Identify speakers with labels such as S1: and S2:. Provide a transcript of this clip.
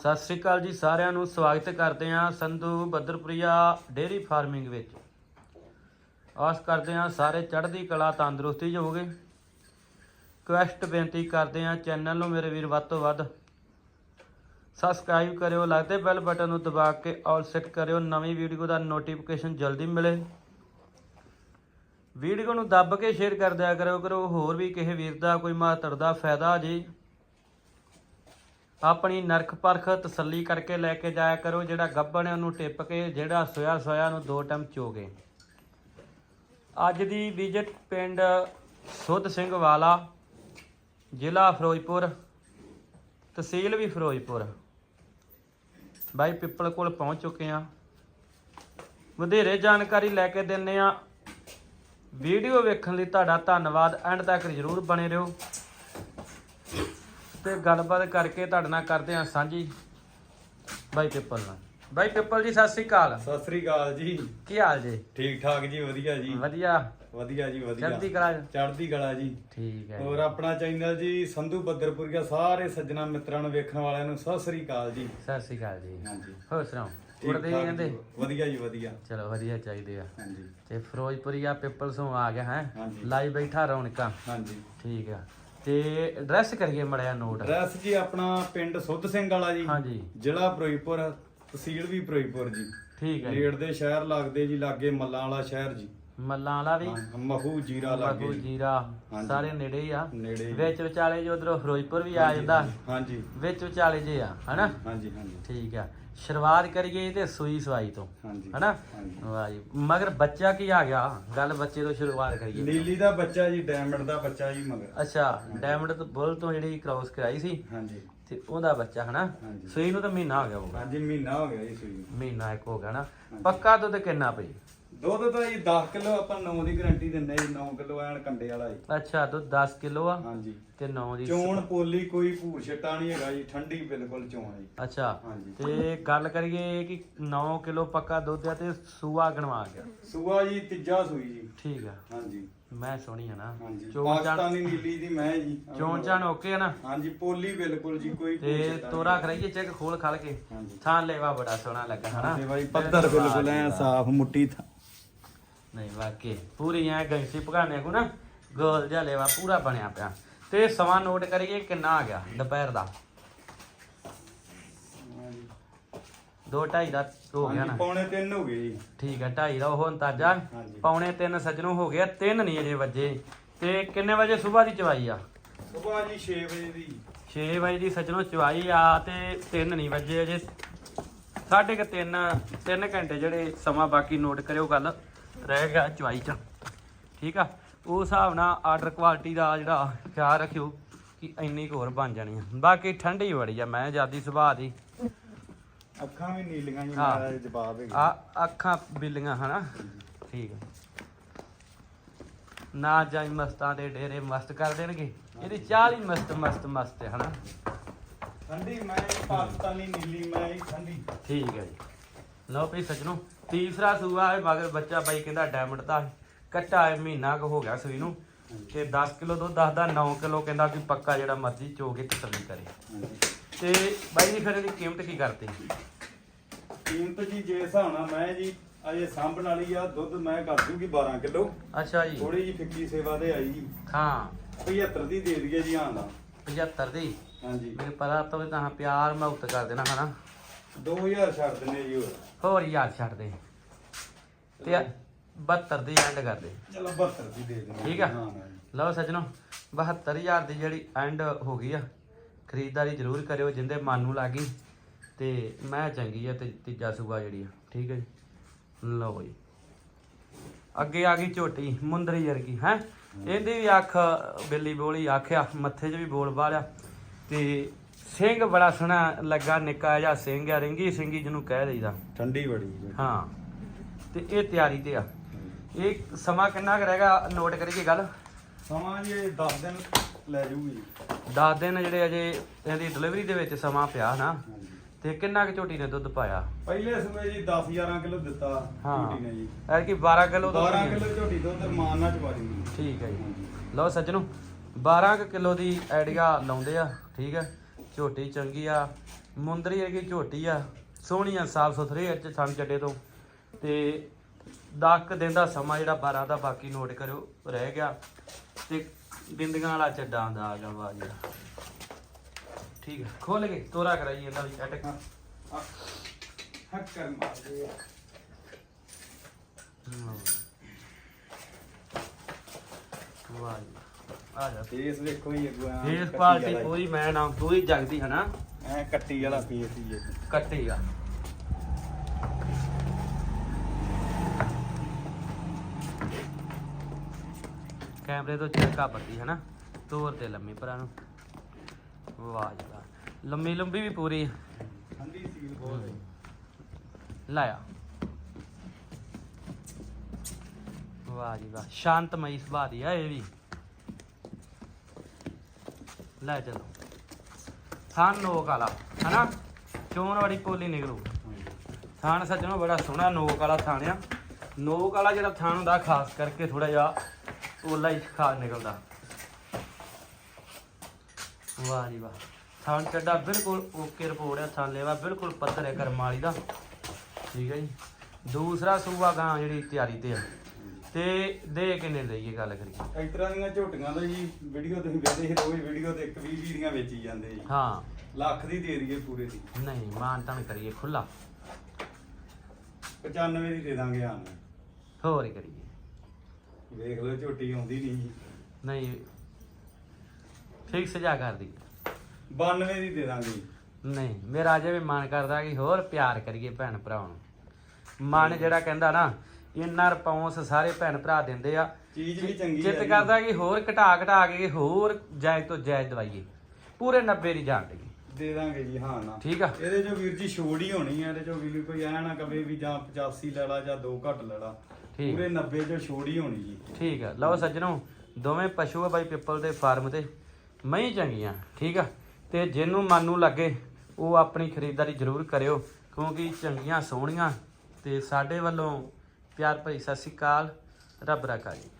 S1: ਸਤਿ ਸ੍ਰੀ ਅਕਾਲ ਜੀ ਸਾਰਿਆਂ ਨੂੰ, ਸਵਾਗਤ ਕਰਦੇ ਹਾਂ ਸੰਧੂ ਬੱਦਰਪੁਰੀਆ ਡੇਅਰੀ ਫਾਰਮਿੰਗ ਵਿੱਚ। ਆਸ ਕਰਦੇ ਹਾਂ ਸਾਰੇ ਚੜ੍ਹਦੀ ਕਲਾ ਤੰਦਰੁਸਤੀ 'ਚ ਹੋਗੇ ਕੁਐਸਟ ਬੇਨਤੀ ਕਰਦੇ ਹਾਂ ਚੈਨਲ ਨੂੰ ਮੇਰੇ ਵੀਰ ਵੱਧ ਤੋਂ ਵੱਧ ਸਬਸਕ੍ਰਾਈਬ ਕਰਿਓ, ਲੱਗਦੇ ਬੈਲ ਬਟਨ ਨੂੰ ਦਬਾ ਕੇ ਆਲ ਸੈੱਟ ਕਰਿਓ, ਨਵੀਂ ਵੀਡੀਓ ਦਾ ਨੋਟੀਫਿਕੇਸ਼ਨ ਜਲਦੀ ਮਿਲੇ। ਵੀਡੀਓ ਨੂੰ ਦੱਬ ਕੇ ਸ਼ੇਅਰ ਕਰ ਦਿਆ ਕਰੋ ਕਰੋ, ਹੋਰ ਵੀ ਕਿਸੇ ਵੀਰ ਦਾ ਕੋਈ ਮਾਤਰ ਦਾ ਫਾਇਦਾ ਜੀ। ਆਪਣੀ ਨਰਖ ਪਰਖ ਤਸੱਲੀ ਕਰਕੇ ਲੈ ਕੇ ਜਾਇਆ ਕਰੋ, ਜਿਹੜਾ ਗੱਬਣ ਹੈ ਉਹਨੂੰ ਟਿੱਪ ਕੇ, ਜਿਹੜਾ ਸੋਇਆ ਸੋਇਆ ਨੂੰ ਦੋ ਟਾਈਮ ਚੋਗੇ। ਅੱਜ ਦੀ ਵਿਜ਼ਿਟ ਪਿੰਡ ਸੁੱਧ ਸਿੰਘ ਵਾਲਾ, ਜ਼ਿਲ੍ਹਾ ਫਿਰੋਜ਼ਪੁਰ, ਤਹਿਸੀਲ ਵੀ ਫਿਰੋਜ਼ਪੁਰ। ਬਾਈ ਪਿੱਪਲ ਕੋਲ ਪਹੁੰਚ ਚੁੱਕੇ ਆ ਵਧੇਰੇ ਜਾਣਕਾਰੀ ਲੈ ਕੇ ਦਿੰਨੇ ਆ ਵੀਡੀਓ ਵੇਖਣ ਲਈ ਤੁਹਾਡਾ ਧੰਨਵਾਦ। ਐਂਡ ਤੱਕ ਜਰੂਰ ਬਣੇ ਰਹੋ। ਤੇ ਗੱਲਬਾਤ ਕਰਕੇ ਤੁਹਾਡੇ ਨਾਲ ਕਰਦੇ ਆ ਸਾਂਝੀ। ਬਾਈ ਪਿੱਪਲ ਨਾਲ। ਬਾਈ ਪਿੱਪਲ ਜੀ ਸਤਿ ਸ੍ਰੀ ਅਕਾਲ।
S2: ਸਤਿ ਸ੍ਰੀ ਅਕਾਲ ਜੀ।
S1: ਕੀ ਹਾਲ ਜੀ?
S2: ਠੀਕ ਠਾਕ ਜੀ ਵਧੀਆ ਜੀ।
S1: ਵਧੀਆ।
S2: ਵਧੀਆ ਜੀ ਵਧੀਆ।
S1: ਚੜ੍ਹਦੀ ਕਲਾ?
S2: ਚੜ੍ਹਦੀ ਕਲਾ ਜੀ।
S1: ਠੀਕ ਹੈ।
S2: ਹੋਰ ਆਪਣਾ ਚੈਨਲ ਜੀ ਸੰਧੂ ਬੱਦਰਪੁਰੀਆ ਸਾਰੇ ਸੱਜਣਾ ਮਿੱਤਰਾਂ ਨੂੰ ਵੇਖਣ ਵਾਲਿਆਂ ਨੂੰ ਸਤਿ ਸ੍ਰੀ ਅਕਾਲ ਜੀ।
S1: ਸਤਿ ਸ੍ਰੀ ਅਕਾਲ ਜੀ।
S2: ਹਾਂਜੀ।
S1: ਹੋਰ ਸੁਣਾਓ? ਉੜਦੇ
S2: ਠਾਕ
S1: ਕਹਿੰਦੇ
S2: ਵਧੀਆ ਜੀ ਵਧੀਆ।
S1: ਚਲੋ ਵਧੀਆ ਚਾਹੀਦੇ ਆ।
S2: ਹਾਂਜੀ।
S1: ਤੇ ਫਿਰੋਜ਼ਪੁਰੀਆ ਪਿੱਪਲ ਸੋਂ ਆ ਗਿਆ ਹੈ। ਲਾਈ ਬੈਠਾ ਰੌਣਕਾਂ।
S2: ਹਾਂਜੀ।
S1: ਠੀਕ ਆ। ਤੇ ਐਡਰੈਸ ਕਰੀਏ ਮੜਿਆ ਨੋਟ
S2: ਐਡਰੈਸ ਜੀ ਆਪਣਾ ਪਿੰਡ ਸੁੱਧ ਸਿੰਘ ਵਾਲਾ ਜੀ।
S1: ਹਾਂਜੀ।
S2: ਜ਼ਿਲ੍ਹਾ ਫਿਰੋਜ਼ਪੁਰ ਤਹਿਸੀਲ ਵੀ ਫਿਰੋਜ਼ਪੁਰ ਜੀ।
S1: ਠੀਕ ਹੈ।
S2: ਨੇੜ ਦੇ ਸ਼ਹਿਰ ਲੱਗਦੇ ਜੀ ਲਾਗੇ ਮੱਲਾਂ ਵਾਲਾ ਸ਼ਹਿਰ ਜੀ।
S1: ਮੱਲਾਂ ਵਾਲਾ ਵੀ?
S2: ਮਹੂ ਜੀਰਾ ਲਾਗੇ ਜੀ।
S1: ਜੀਰਾ। ਸਾਰੇ ਨੇੜੇ ਹੀ ਆ। ਵਿੱਚ ਵਿਚਾਲੇ ਜੋ ਉਧਰੋਂ ਫਿਰੋਜ਼ਪੁਰ ਵੀ ਆ ਜਾਂਦਾ।
S2: ਹਾਂਜੀ।
S1: ਵਿੱਚ ਵਿਚਾਲੇ ਜੇ ਆ ਹਨਾ?
S2: ਹਾਂਜੀ ਹਾਂਜੀ।
S1: ਠੀਕ ਆ। ਸ਼ੁਰੂਆਤ ਕਰੀਏ ਤੇ ਸੂਈ ਸਵਾਈ ਤੋਂ
S2: ਹਾਂਜੀ
S1: ਹਨਾ?
S2: ਹਾਂਜੀ।
S1: ਵਾਹ ਜੀ। ਮਗਰ ਬੱਚਾ ਕੀ ਆ ਗਿਆ? ਗੱਲ ਬੱਚੇ ਤੋਂ ਸ਼ੁਰੂਆਤ ਕਰੀਏ।
S2: ਨੀਲੀ ਦਾ ਬੱਚਾ ਜੀ ਡਾਇਮੰਡ ਦਾ ਬੱਚਾ ਜੀ ਮਗਰ।
S1: ਅੱਛਾ ਡਾਇਮੰਡ ਤੋਂ ਬੁੱਲ ਤੋਂ ਜਿਹੜੀ ਕ੍ਰਾਸ ਕਰਾਈ ਸੀ
S2: ਹਾਂਜੀ।
S1: ਤੇ ਉਹਦਾ ਬੱਚਾ ਹਨਾ?
S2: ਹਾਂਜੀ।
S1: ਸੂਈ ਨੂੰ ਤਾਂ ਮਹੀਨਾ ਹੋ ਗਿਆ ਹੋਊਗਾ।
S2: ਹਾਂਜੀ ਮਹੀਨਾ ਹੋ ਗਿਆ ਜੀ ਸੂਈ ਨੂੰ।
S1: ਮਹੀਨਾ ਇੱਕ ਹੋ ਗਿਆ ਨਾ ਪੱਕਾ ਦੁੱਧ ਕਿੰਨਾ ਪਈ?
S2: ਦੁੱਧ ਤਾਂ ਜੀ 10 ਕਿਲੋ ਆਪਾਂ 9 ਦੀ ਗਾਰੰਟੀ ਦਿੰਦੇ ਜੀ 9 ਕਿਲੋ ਐਨ ਕੰਡੇ ਵਾਲਾ ਜੀ।
S1: ਅੱਛਾ ਦੁੱਧ 10 ਕਿਲੋ ਆ?
S2: ਹਾਂਜੀ।
S1: ਤੇ 9 ਦੀ
S2: ਚੋਣ ਪੋਲੀ ਕੋਈ ਭੂਰ ਛਟਾ ਨਹੀਂ ਹੈਗਾ ਜੀ ਠੰਡੀ ਬਿਲਕੁਲ ਚੋਣ ਜੀ।
S1: ਅੱਛਾ
S2: ਹਾਂਜੀ।
S1: ਤੇ ਗੱਲ ਕਰੀਏ ਕਿ 9 ਕਿਲੋ ਪੱਕਾ ਦੁੱਧ ਆ ਤੇ ਸੂਆ ਗਣਵਾ ਗਿਆ।
S2: ਸੂਆ ਜੀ ਤੀਜਾ ਸੂਈ ਜੀ।
S1: ਠੀਕ ਆ।
S2: ਹਾਂਜੀ।
S1: ਮੈਂ ਸੋਹਣੀ ਆ ਨਾ।
S2: ਪਾਕਿਸਤਾਨੀ ਨੀਲੀ ਦੀ ਮੈਂ ਜੀ।
S1: ਚੋਣ ਚਾਣ ਓਕੇ ਆ ਨਾ?
S2: ਹਾਂਜੀ ਪੋਲੀ ਬਿਲਕੁਲ ਜੀ ਕੋਈ
S1: ਤੇ। ਤੋਰਾ ਕਰਾਈਏ ਚੈੱਕ ਖੋਲ ਖਲ ਕੇ। ਥਾਂ ਲੈਵਾ ਬੜਾ ਸੋਹਣਾ ਲੱਗਾ ਹਨਾ?
S2: ਤੇ ਬਾਈ ਪੱਧਰ ਬਿਲਕੁਲ ਐ ਸਾਫ਼ ਮੁੱਠੀ ਥਾਂ।
S1: ਨਹੀਂ ਵਾਕਈ ਪੂਰੀ ਐ ਗੰਸੀ ਭਗਾਨੇ ਕੋ ਨਾ ਗੋਲ ਜਿਹਾ ਲੈਵਾ ਪੂਰਾ ਬਣਿਆ ਪਿਆ। ਤੇ ਸਮਾਂ ਨੋਟ ਕਰੀਏ ਕਿੰਨਾ ਆ ਗਿਆ ਦੁਪਹਿਰ ਦਾ। 2:30 ਦਾ ਹੋ ਗਿਆ ਨਾ।
S2: ਪੌਣੇ 3 ਹੋ ਗਏ ਜੀ।
S1: ਠੀਕ ਹੈ 2:30 ਦਾ ਉਹ ਅੰਦਾਜ਼ਾ।
S2: ਹਾਂਜੀ।
S1: ਪੌਣੇ 3 ਸੱਜਣੋਂ ਹੋ ਗਿਆ 3 ਨਹੀਂ ਅਜੇ ਵੱਜੇ। ਤੇ ਕਿੰਨੇ ਵਜੇ ਸਵੇਰ ਦੀ ਚਵਾਈ ਆ?
S2: ਸਵੇਰ ਜੀ 6 ਵਜੇ ਦੀ।
S1: 6 ਵਜੇ ਦੀ ਸੱਜਣੋਂ ਚਵਾਈ ਆ ਤੇ 3 ਨਹੀਂ ਵੱਜੇ ਅਜੇ। ਸਾਢੇ ਕੁ 3 3 ਘੰਟੇ ਜਿਹੜੇ ਸਮਾਂ ਬਾਕੀ ਨੋਟ ਕਰਿਓ ਗੱਲ। ਰਹਿ ਗਿਆ ਚਵਾਈ ਚ। ਠੀਕ ਆ? ਉਸ ਹਿਸਾਬ ਨਾਲ ਆਰਡਰ ਕੁਆਲਿਟੀ ਦਾ ਜਿਹੜਾ ਖਿਆਲ ਰੱਖਿਓ ਕਿ ਇੰਨੀ ਕੁ ਹੋਰ ਬਣ ਜਾਣੀ ਆ। ਬਾਕੀ ਠੰਡੀ ਬੜੀ ਆ ਮੈਂ ਜਿਆਦੀ ਸੁਭਾਅ ਦੀ।
S2: ਅੱਖਾਂ ਵੀ ਨੀਲੀਆਂ ਜੀ। ਮੇਰਾ ਜਵਾਬ ਹੈਗਾ।
S1: ਆ ਅੱਖਾਂ ਬਿੱਲੀਆਂ ਹਨਾ? ਠੀਕ ਆ। ਨਾ ਜਾਈ ਮਸਤਾਂ ਦੇ ਡੇਰੇ ਮਸਤ ਕਰ ਦੇਣਗੇ। ਇਹਦੀ ਚਾਲ ਹੀ ਮਸਤ ਮਸਤ ਮਸਤ ਹੈ ਹਨਾ?
S2: ਠੰਡੀ ਮੈਂ ਪਾਕਿਸਤਾਨੀ ਨੀਲੀ ਮੈਂ ਠੰਡੀ।
S1: ਠੀਕ ਹੈ ਜੀ। ਲਓ ਵੀ ਸੱਜਣੋ ਤੀਸਰਾ ਸੂਆ ਹੈ ਮਗਰ ਬੱਚਾ ਬਾਈ ਕਹਿੰਦਾ ਡਾਇਮੰਡ ਦਾ ਹੈ। ਕੱਟਾ ਹੈ ਮਹੀਨਾ ਕੁ ਹੋ ਗਿਆ ਸੂਈ ਨੂੰ। ਤੇ 10 ਕਿਲੋ ਦੁੱਧ ਦੱਸਦਾ 9 ਕਿਲੋ ਕਹਿੰਦਾ ਕਿ ਪੱਕਾ ਜਿਹੜਾ ਮਰਜ਼ੀ ਚੋ ਕੇ ਤਸੱਲੀ ਕਰੇ। ਤੇ ਬਾਈ ਜੀ ਫਿਰ ਇਹਦੀ ਕੀਮਤ ਕੀ ਕਰਤੀ?
S2: ਕੀਮਤ ਜੀ ਜੇ ਹਿਸਾਬ ਨਾਲ ਮੈਂ ਜੀ ਅਜੇ ਸਾਂਭਣ ਵਾਲੀ ਆ ਦੁੱਧ ਮੈਂ ਕਰ ਦੂਗੀ 12 ਕਿਲੋ।
S1: ਅੱਛਾ ਜੀ।
S2: ਥੋੜੀ ਜੀ ਫਿੱਕੀ ਸੇਵਾ ਤੇ ਆਈ। ਜੀ
S1: ਹਾਂ।
S2: 75 ਦੀ ਦੇ ਦਈਏ ਜੀ ਹਾਂ ਦਾ।
S1: 75 ਦੀ?
S2: ਹਾਂਜੀ।
S1: ਮੈਨੂੰ ਪਤਾ ਤਾਂ ਪਿਆਰ ਮੈਂ ਉੱਤ ਕਰ ਦੇਣਾ ਹਨਾ?
S2: 2000 ਛੱਡ ਦਿੰਨੇ ਜੀ ਹੋਰ।
S1: ਹੋਰ ਯਾਰ ਛੱਡ ਦੇ ਤੇ 72 ਦੀ ਐਂਡ ਕਰ ਦੇ
S2: ਚਲੋ 72 ਦੀ ਦੇ ਦਿੰਦੇ।
S1: ਠੀਕ ਆ।
S2: ਹਾਂ ਹਾਂ ਜੀ।
S1: ਲਓ ਸੱਜਣੋ 72000 ਦੀ ਜਿਹੜੀ ਐਂਡ ਹੋ ਗਈ ਆ ਖਰੀਦਦਾਰੀ ਜ਼ਰੂਰ ਕਰਿਓ ਜਿੰਦੇ ਮਨ ਨੂੰ ਲੱਗੀ। ਤੇ ਮੈਂ ਚੰਗੀ ਆ ਤੇ ਤੀਜਾ ਸੂਆ ਜਿਹੜੀ ਆ। ਠੀਕ ਹੈ ਜੀ? ਲਓ ਜੀ। ਅੱਗੇ ਆ ਗਈ ਝੋਟੀ ਮੁੰਦਰੀ ਵਰਗੀ ਹੈ? ਇਹਦੀ ਵੀ ਅੱਖ ਬਿੱਲੀ ਬੋਲੀ ਆਖਿਆ ਮੱਥੇ 'ਚ ਵੀ ਬੋਲ ਬਾਲਿਆ ਤੇ ਸਿੰਘ ਬੜਾ ਸੋਹਣਾ ਲੱਗਾ ਨਿੱਕਾ ਜਿਹਾ ਸਿੰਘ ਆ ਰਿੰਗੀ ਸਿੰਘੀ ਜਿਹਨੂੰ ਕਹਿ ਦਈਦਾ।
S2: ਠੰਡੀ ਬੜੀ।
S1: ਹਾਂ। ਤੇ ਇਹ ਤਿਆਰੀ ਤੇ ਆ। ਇਹ ਸਮਾਂ ਕਿੰਨਾ ਕੁ ਰਹੇਗਾ ਨੋਟ ਕਰੀਏ ਗੱਲ।
S2: ਸਮਾਂ ਜੀ 10 ਦਿਨ ਲੈ ਜੂਗੀ
S1: 10 ਦਿਨ ਜਿਹੜੇ ਅਜੇ ਇਹਦੀ ਡਿਲੀਵਰੀ ਦੇ ਵਿੱਚ ਸਮਾਂ ਪਿਆ ਨਾ
S2: ਹਾਂਜੀ।
S1: ਤੇ ਕਿੰਨਾ ਕੁ ਝੋਟੀ ਨੇ ਦੁੱਧ ਪਾਇਆ?
S2: ਪਹਿਲੇ ਸੂਏ ਜੀ 10 11 ਕਿਲੋ ਦਿੱਤਾ
S1: ਹਾਂ।
S2: ਝੋਟੀ ਨੇ ਜੀ।
S1: ਐਰ ਕੀ 12 ਕਿਲੋ ਦੁੱਧ
S2: 12
S1: ਪੀਆ।
S2: ਕਿਲੋ ਝੋਟੀ ਦੁੱਧ ਮਾਨ ਨਾਲ ਚਵਾ ਜੂਗੀ।
S1: ਠੀਕ ਹੈ ਜੀ। ਲਓ ਸੱਜਣੋ 12 ਕੁ ਕਿਲੋ ਦੀ ਆਈਡੀਆ ਲਾਉਂਦੇ ਆ ਠੀਕ ਹੈ। ਝੋਟੀ ਚੰਗੀ ਆ, ਮੁੰਦਰੀ ਵਰਗੀ ਝੋਟੀ ਆ ਸੋਹਣੀ ਆ ਸਾਫ਼ ਸੁਥਰੀ ਅੱਜ ਥਣ ਚੱਡੇ ਤੋਂ। ਤੇ 10 ਦਿਨ ਦਾ ਸਮਾਂ ਜਿਹੜਾ 12 ਦਾ ਬਾਕੀ ਨੋਟ ਕਰਿਓ, ਰਹਿ ਗਿਆ। ਤੇ ਬਿੰਦੀਆਂ ਵਾਲਾ ਚੱਡਾ ਆਂਦਾ ਆ ਗਿਆ ਵਾ ਜਿਹੜਾ। ਠੀਕ ਹੈ ਖੋਲ ਕੇ ਤੋਰਾ ਕਰਾਈ ਇਹਦਾ ਵੀ ਅਟਕ
S2: ਹੱਕ ਕਰ ਮਾਰਦੇ ਆ
S1: ਵਾਹ ਜੀ ਆ ਜਾ
S2: ਫੇਸ ਵੇਖੋ ਹੀ ਅਗਵਾ
S1: ਫੇਸ ਪਾਰਟੀ ਪੂਰੀ ਮੈਂ ਨਾ ਪੂਰੀ ਜਗਦੀ ਹੈ ਨਾ।
S2: ਐ ਕੱਟੀ ਵਾਲਾ ਫੇਸ ਹੀ ਇਹ
S1: ਕੱਟੀ ਆ। ਕੈਮਰੇ ਤੋਂ ਚੈੱਕਾ ਪੱਤੀ ਹੈ ਨਾ ਤੋਰ ਤੇ ਲੰਮੀ ਭਰਾ ਨੂੰ। ਵਾਹ ਜੀ ਵਾਹ ਲੰਮੀ ਲੰਬੀ ਵੀ ਪੂਰੀ।
S2: ਠੰਡੀ ਸੀਲ ਬਹੁਤ ਹੈ।
S1: ਲਾਇਆ। ਵਾਹ ਜੀ ਵਾਹ ਸ਼ਾਂਤਮਈ ਸੁਭਾਅ ਦੀ ਆ ਇਹ ਵੀ। ਲੈ ਚਲੋ। ਥਾਨ ਨੋਕ ਵਾਲਾ, ਹਨਾ? ਚੋਣ ਵਾਲੀ ਪੋਲੀ ਨਿਕਲੂ। ਥਾਨ ਸੱਜਣੋ, ਬੜਾ ਸੋਹਣਾ ਨੋਕ ਵਾਲਾ ਥਾਨ ਆ। ਨੋਕ ਵਾਲਾ ਜਿਹੜਾ ਥਾਨ ਹੁੰਦਾ, ਖਾਸ ਕਰਕੇ ਥੋੜਾ ਜਿਹਾ ਪੋਲਾ ਹੀ ਖਾਸ ਨਿਕਲਦਾ। ਵਾਹ ਜੀ ਵਾਹ। ਥਾਨ ਚੱਡਾ ਬਿਲਕੁਲ ਓਕੇ ਰਿਪੋਰਟ ਆ ਥਾਨ ਲੈਵਾ ਬਿਲਕੁਲ ਪੱਧਰ ਹੈ ਕਰਮ ਦਾ। ਠੀਕ ਹੈ ਜੀ। ਦੂਸਰਾ ਸੂਆ ਗਾਂ ਜਿਹੜੀ ਤਿਆਰੀ ਤੇ ਆ। ਤੇ ਦੇ ਕਿੰਨੇ ਲਈਏ ਗੱਲ ਕਰੀਏ?
S2: ਇਸ ਤਰ੍ਹਾਂ ਦੀਆਂ ਝੋਟੀਆਂ ਦਾ ਜੀ ਵੀਡੀਓ ਤੁਸੀਂ ਵੇਖਦੇ ਸੀ ਰੋਜ਼ ਵੀਡੀਓ ਤੇ ਇੱਕ 20 ਵੀਡੀਆਂ ਵੇਚੀ ਜਾਂਦੇ ਜੀ
S1: ਹਾਂ।
S2: ਲੱਖ ਦੀ ਦੇ ਦਈਏ ਪੂਰੇ ਦੀ।
S1: ਨਹੀਂ ਮਾਨ ਤਾਂ ਕਰੀਏ ਖੁੱਲਾ
S2: 95 ਦੀ ਦੇ ਦਾਂਗੇ ਆਨ
S1: ਹੋਰ ਹੀ ਕਰੀਏ।
S2: ਵੇਖ ਲਓ ਝੋਟੀ ਆਉਂਦੀ ਨਹੀਂ ਜੀ।
S1: ਨਹੀਂ ਫਿਕਸ ਜਾ ਕਰਦੀ
S2: 92 ਦੀ ਦੇ ਦਾਂਗੇ ਜੀ।
S1: ਨਹੀਂ ਮੇਰਾ ਅਜੇ ਵੀ ਮਨ ਕਰਦਾ ਕਿ ਹੋਰ ਪਿਆਰ ਕਰੀਏ ਭੈਣ ਭਰਾਵਾਂ ਨੂੰ। ਮਨ ਜਿਹੜਾ ਕਹਿੰਦਾ ਨਾ ਇੰਨਾ ਰਿਸਪੌਂਸ ਸਾਰੇ ਭੈਣ ਭਰਾ ਦਿੰਦੇ ਆ।
S2: ਚੀਜ਼ ਵੀ ਚੰਗੀ
S1: ਜਿੱਤ
S2: ਜੀ।
S1: ਕਰਦਾ ਕਿ ਹੋਰ ਘਟਾ ਘਟਾ ਕੇ ਹੋਰ ਜਾਇਜ਼ ਤੋਂ ਜਾਇਜ਼ ਦਵਾਈਏ। ਪੂਰੇ 90 ਦੀ ਜਾਣ ਲੱਗੀ।
S2: ਦੇ ਦਾਂਗੇ ਜੀ ਹਾਂ ਨਾ।
S1: ਠੀਕ ਆ।
S2: ਇਹਦੇ ਚੋਂ ਵੀਰ ਜੀ ਛੋੜ ਹੀ ਹੋਣੀ ਆ ਇਹਦੇ ਚੋਂ ਵੀ ਕੋਈ ਐ ਨਾ ਕਵੇ ਵੀ ਜਾਂ 85 ਲੈ ਲਾ ਜਾਂ 2 ਘੱਟ ਲੈ ਲਾ
S1: ਠੀਕ।
S2: ਪੂਰੇ 90 ਚੋਂ ਛੋੜ ਹੀ ਹੋਣੀ ਜੀ।
S1: ਠੀਕ ਆ। ਲਓ ਸੱਜਣੋ ਦੋਵੇਂ ਪਸ਼ੂ ਆ ਬਾਈ ਪਿੱਪਲ ਦੇ ਫਾਰਮ ਤੇ। ਮਹੀਂ ਚੰਗੀਆਂ ਠੀਕ ਆ। ਤੇ ਜਿਹਨੂੰ ਮਨ ਨੂੰ ਲੱਗੇ ਉਹ ਆਪਣੀ ਖਰੀਦਦਾਰੀ ਜ਼ਰੂਰ ਕਰਿਓ ਕਿਉਂਕਿ ਚੰਗੀਆਂ ਸੋਹਣੀਆਂ ਤੇ ਸਾਡੇ ਵੱਲੋਂ ਪਿਆਰ ਭਰੀ ਸਤਿ ਸ਼੍ਰੀ ਅਕਾਲ ਰੱਬ ਰਾਖਾ ਜੀ।